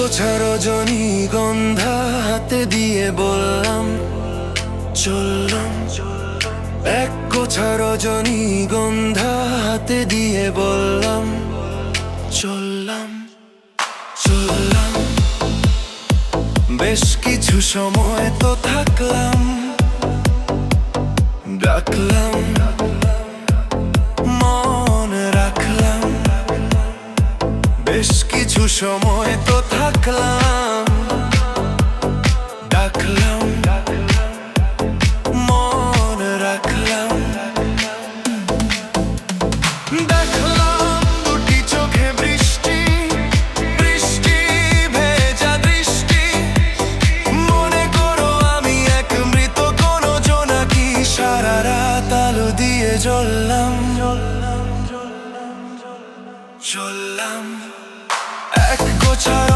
গোছা রজনী গন্ধা হাতে দিয়ে বললাম, চললাম। এক গোছা রজনী গন্ধা হাতে দিয়ে বললাম, চললাম চললাম। বেশ কিছু সময় তো থাকলাম, ডাকলাম, মন রাখলাম। বেশ কিছু সময় তো দিয়ে চললাম চললাম এক গোছা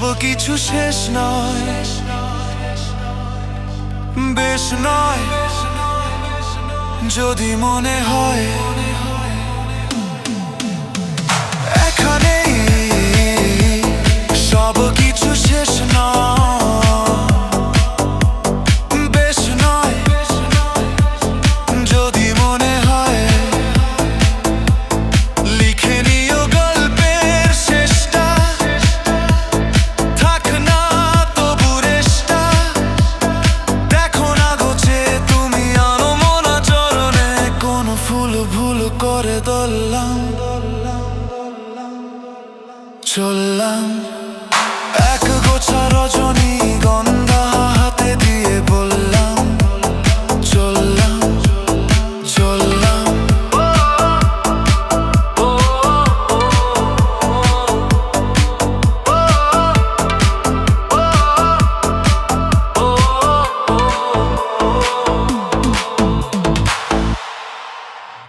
সব কিছু শেষ নয়। বেশ নয়। যদি মনে হয় চললাম।